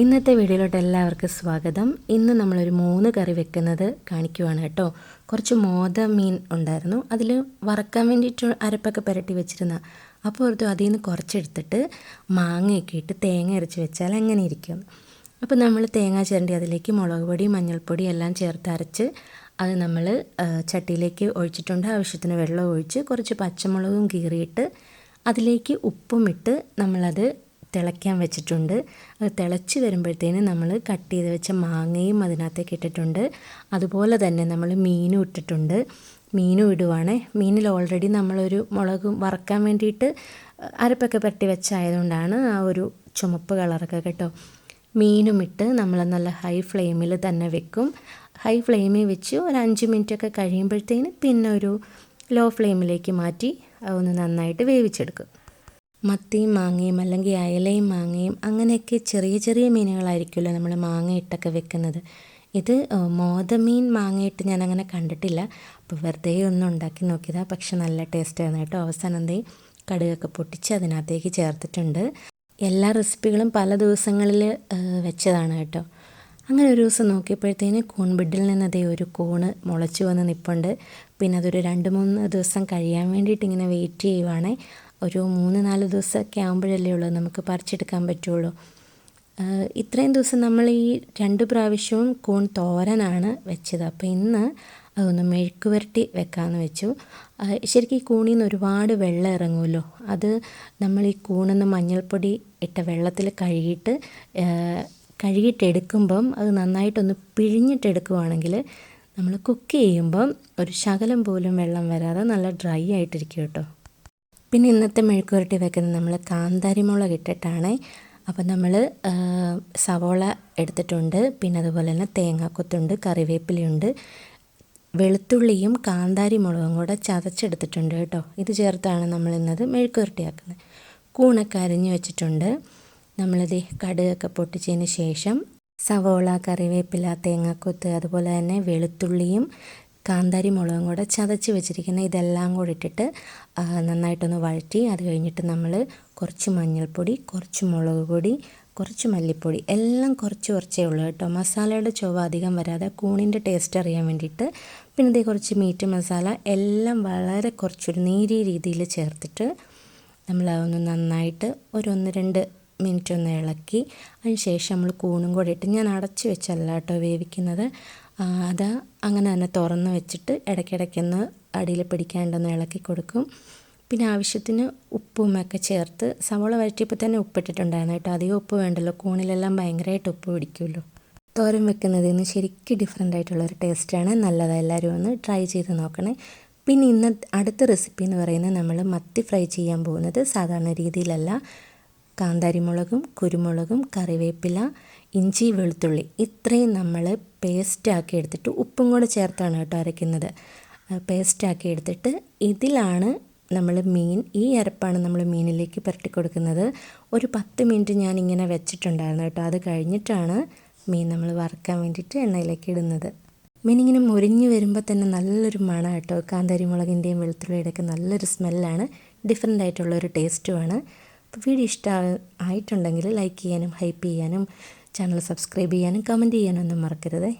ഇന്നത്തെ വീഡിയോയിലോട്ട് എല്ലാവർക്കും സ്വാഗതം. ഇന്ന് നമ്മളൊരു മൂന്ന് കറി വെക്കുന്നത് കാണിക്കുവാണ് കേട്ടോ. കുറച്ച് മോത മീൻ ഉണ്ടായിരുന്നു. അതിൽ വറക്കാൻ വേണ്ടിയിട്ട് അരപ്പൊക്കെ പുരട്ടി വെച്ചിരുന്ന. അപ്പോൾ ഓർത്തു അതിൽ നിന്ന് കുറച്ചെടുത്തിട്ട് മാങ്ങയൊക്കെ ഇട്ട് തേങ്ങ അരച്ച് വെച്ചാൽ അങ്ങനെ ഇരിക്കും. അപ്പോൾ നമ്മൾ തേങ്ങ ചിരണ്ടി അതിലേക്ക് മുളക് പൊടി മഞ്ഞൾപ്പൊടി എല്ലാം ചേർത്ത് അരച്ച് അത് നമ്മൾ ചട്ടിയിലേക്ക് ഒഴിച്ചിട്ടുണ്ട്. ആവശ്യത്തിന് വെള്ളം ഒഴിച്ച് കുറച്ച് പച്ചമുളകും കീറിയിട്ട് അതിലേക്ക് ഉപ്പും ഇട്ട് നമ്മളത് തിളയ്ക്കാൻ വെച്ചിട്ടുണ്ട്. അത് തിളച്ച് വരുമ്പോഴത്തേന് നമ്മൾ കട്ട് ചെയ്ത് വെച്ച മാങ്ങയും അതിനകത്തേക്ക് ഇട്ടിട്ടുണ്ട്. അതുപോലെ തന്നെ നമ്മൾ മീനും ഇട്ടിട്ടുണ്ട്. മീനും ഇടുവാണ്. മീനിൽ ഓൾറെഡി നമ്മളൊരു മുളകും വറക്കാൻ വേണ്ടിയിട്ട് അരപ്പൊക്കെ പെട്ടി വെച്ചായതുകൊണ്ടാണ് ആ ഒരു ചുമപ്പ് കളറൊക്കെ കേട്ടോ. മീനും ഇട്ട് നമ്മൾ നല്ല ഹൈ ഫ്ലെയിമിൽ തന്നെ വെക്കും. ഹൈ ഫ്ലെയിമിൽ വെച്ച് ഒരു അഞ്ച് മിനിറ്റൊക്കെ കഴിയുമ്പോഴത്തേന് പിന്നെ ഒരു ലോ ഫ്ലെയിമിലേക്ക് മാറ്റി അതൊന്ന് നന്നായിട്ട് വേവിച്ചെടുക്കും. മത്തിയും മാങ്ങയും അല്ലെങ്കിൽ അയലയും മാങ്ങയും അങ്ങനെയൊക്കെ ചെറിയ ചെറിയ മീനുകളായിരിക്കുമല്ലോ നമ്മൾ മാങ്ങയിട്ടൊക്കെ വെക്കുന്നത്. ഇത് മോതമീൻ മാങ്ങയിട്ട് ഞാൻ അങ്ങനെ കണ്ടിട്ടില്ല. അപ്പോൾ വെറുതെ ഒന്ന് ഉണ്ടാക്കി നോക്കിയതാണ് പക്ഷെ നല്ല ടേസ്റ്റായിരുന്നു കേട്ടോ. അവസാനം എന്തേ കടുകൊക്കെ പൊട്ടിച്ച് അതിനകത്തേക്ക് ചേർത്തിട്ടുണ്ട്. എല്ലാ റെസിപ്പികളും പല ദിവസങ്ങളിൽ വെച്ചതാണ് കേട്ടോ. അങ്ങനെ ഒരു ദിവസം നോക്കിയപ്പോഴത്തേന് കൂൺബിഡിൽ നിന്ന് അതേ ഒരു കൂണ് മുളച്ചു വന്ന് നിൽപ്പുണ്ട് പിന്നെ അതൊരു രണ്ട് മൂന്ന് ദിവസം കഴിയാൻ വേണ്ടിയിട്ട് ഇങ്ങനെ വെയിറ്റ് ചെയ്യുവാണേ. ഒരു മൂന്ന് നാല് ദിവസമൊക്കെ ആകുമ്പോഴല്ലേ ഉള്ളൂ നമുക്ക് പറിച്ചെടുക്കാൻ പറ്റുള്ളൂ. ഇത്രയും ദിവസം നമ്മൾ ഈ രണ്ട് പ്രാവശ്യവും കൂൺ തോരനാണ് വെച്ചത്. അപ്പോൾ ഇന്ന് അതൊന്ന് മെഴുക്ക് പുരട്ടി വെക്കാമെന്ന് വെച്ചു. ശരിക്കും ഈ കൂണിൽ നിന്ന് ഒരുപാട് വെള്ളം ഇറങ്ങുമല്ലോ? അത് നമ്മൾ ഈ കൂണെന്ന് മഞ്ഞൾപ്പൊടി ഇട്ട വെള്ളത്തിൽ കഴുകിയിട്ട് കഴുകിയിട്ടെടുക്കുമ്പം അത് നന്നായിട്ടൊന്ന് പിഴിഞ്ഞിട്ടെടുക്കുവാണെങ്കിൽ നമ്മൾ കുക്ക് ചെയ്യുമ്പം ഒരു ശകലം പോലും വെള്ളം വരാതെ നല്ല ഡ്രൈ ആയിട്ടിരിക്കും കേട്ടോ. പിന്നെ ഇന്നത്തെ മെഴുക്കുവരട്ടി വെക്കുന്നത് നമ്മൾ കാന്താരി മുളക് ഇട്ടിട്ടാണ്. അപ്പോൾ നമ്മൾ സവോള എടുത്തിട്ടുണ്ട്. പിന്നെ അതുപോലെ തന്നെ തേങ്ങാക്കൊത്തുണ്ട് കറിവേപ്പിലയുണ്ട്. വെളുത്തുള്ളിയും കാന്താരി മുളകും കൂടെ ചതച്ചെടുത്തിട്ടുണ്ട് കേട്ടോ. ഇത് ചേർത്താണ് നമ്മൾ ഇന്നത് മെഴുക്ക് കൂണക്കരിഞ്ഞ് വെച്ചിട്ടുണ്ട്. നമ്മളിത് കടുകൊക്കെ പൊട്ടിച്ചതിന് ശേഷം സവോള കറിവേപ്പില തേങ്ങാക്കൊത്ത് അതുപോലെ തന്നെ വെളുത്തുള്ളിയും കാന്താരി മുളകും കൂടെ ചതച്ച് വെച്ചിരിക്കുന്ന ഇതെല്ലാം കൂടി ഇട്ടിട്ട് നന്നായിട്ടൊന്ന് വഴറ്റി അത് കഴിഞ്ഞിട്ട് നമ്മൾ കുറച്ച് മഞ്ഞൾപ്പൊടി കുറച്ച് മുളക് പൊടി കുറച്ച് മല്ലിപ്പൊടി എല്ലാം കുറച്ച് കുറച്ചേ ഉള്ളൂ കേട്ടോ. മസാലയുടെ ചുവ അധികം വരാതെ കൂണിന്റെ ടേസ്റ്റ് അറിയാൻ വേണ്ടിയിട്ട് പിന്നെ ഇതേ കുറച്ച് മീറ്റ് മസാല എല്ലാം വളരെ കുറച്ചൊരു നേരിയ രീതിയിൽ ചേർത്തിട്ട് നമ്മൾ അതൊന്ന് നന്നായിട്ട് ഒരു ഒന്ന് രണ്ട് മിനിറ്റ് ഒന്ന് ഇളക്കി അതിന് ശേഷം നമ്മൾ കൂണും കൂടി ഇട്ട് ഞാൻ അടച്ച് വെച്ചല്ല കേട്ടോ വേവിക്കുന്നത്. അത് അങ്ങനെ തന്നെ തുറന്ന് വെച്ചിട്ട് ഇടയ്ക്കിടയ്ക്കൊന്ന് അടിയിൽ പിടിക്കാണ്ടൊന്ന് ഇളക്കി കൊടുക്കും. പിന്നെ ആവശ്യത്തിന് ഉപ്പും ഒക്കെ ചേർത്ത് സവോള വഴറ്റിയപ്പോൾ തന്നെ ഉപ്പിട്ടിട്ടുണ്ടായിരുന്നു കേട്ടോ. അധികം ഉപ്പ് വേണ്ടല്ലോ. കൂണിലെല്ലാം ഭയങ്കരമായിട്ട് ഉപ്പ് പിടിക്കുമല്ലോ. തോരൻ വെക്കുന്നതിൽ നിന്ന് ശരിക്കും ഡിഫറെന്റ് ആയിട്ടുള്ളൊരു ടേസ്റ്റാണ് നല്ലതാണ് എല്ലാവരും ഒന്ന് ട്രൈ ചെയ്ത് നോക്കണേ. പിന്നെ ഇന്ന് അടുത്ത റെസിപ്പി എന്ന് പറയുന്നത് നമ്മൾ മത്തി ഫ്രൈ ചെയ്യാൻ പോകുന്നത് സാധാരണ രീതിയിലല്ല. കാന്താരിമുളകും കുരുമുളകും കറിവേപ്പില ഇഞ്ചി വെളുത്തുള്ളി ഇത്രയും നമ്മൾ പേസ്റ്റാക്കി എടുത്തിട്ട് ഉപ്പും കൂടെ ചേർത്താണ് കേട്ടോ അരയ്ക്കുന്നത്. പേസ്റ്റാക്കി എടുത്തിട്ട് ഇതിലാണ് നമ്മൾ മീൻ ഈ അരപ്പാണ് നമ്മൾ മീനിലേക്ക് പുരട്ടി കൊടുക്കുന്നത്. ഒരു പത്ത് മിനിറ്റ് ഞാൻ ഇങ്ങനെ വെച്ചിട്ടുണ്ടായിരുന്നു കേട്ടോ. അത് കഴിഞ്ഞിട്ടാണ് മീൻ നമ്മൾ വറുക്കാൻ വേണ്ടിയിട്ട് എണ്ണയിലേക്ക് ഇടുന്നത്. മീൻ ഇങ്ങനെ മുരിഞ്ഞ് വരുമ്പോൾ തന്നെ നല്ലൊരു മണം കേട്ടോ. കാന്താരി മുളകിന്റെയും വെളുത്തുള്ളിയുടെയൊക്കെ നല്ലൊരു സ്മെല്ലാണ് ഡിഫറെന്റ് ആയിട്ടുള്ളൊരു ടേസ്റ്റുമാണ് വീഡിയോ ഇഷ്ടം ആയിട്ടുണ്ടെങ്കിൽ ലൈക്ക് ചെയ്യാനും ഹൈപ്പ് ചെയ്യാനും ചാനൽ സബ്സ്ക്രൈബ് ചെയ്യാനും കമന്റ് ചെയ്യാനൊന്നും മറക്കരുതേ.